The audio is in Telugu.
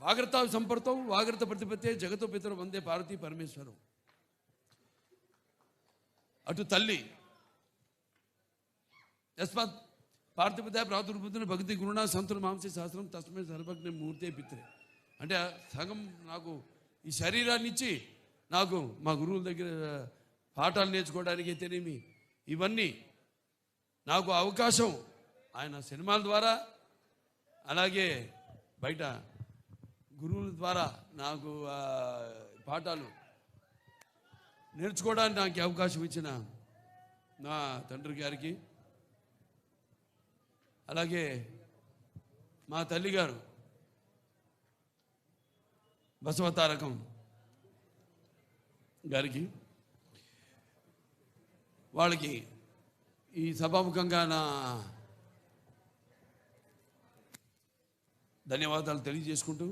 వాగ్రత సంపర్తం వాగ్రత ప్రతిపత్తే జగతో పితరు వందే పార్వతీ పరమేశ్వరం. అటు తల్లి యస్మాత్ పార్థిపద ప్రాతుర్బుద్ధుని భక్తి గురుణ సంతులు మాంసే శాస్త్రం తస్మే సర్వజ్ఞ మూర్తే పిత్రే. అంటే ఆ సగం నాకు ఈ శరీరాన్ని ఇచ్చి నాకు మా గురువుల దగ్గర పాఠాలు నేర్చుకోవడానికి అయితేనేమి ఇవన్నీ నాకు అవకాశం. ఆయన సినిమాల ద్వారా అలాగే బయట గురువుల ద్వారా నాకు పాఠాలు నేర్చుకోవడానికి నాకు అవకాశం ఇచ్చిన నా తండ్రి గారికి అలాగే మా తల్లిగారు బసవతారకం గారికి వాళ్ళకి ఈ సభాముఖంగా నా ధన్యవాదాలు తెలియజేసుకుంటూ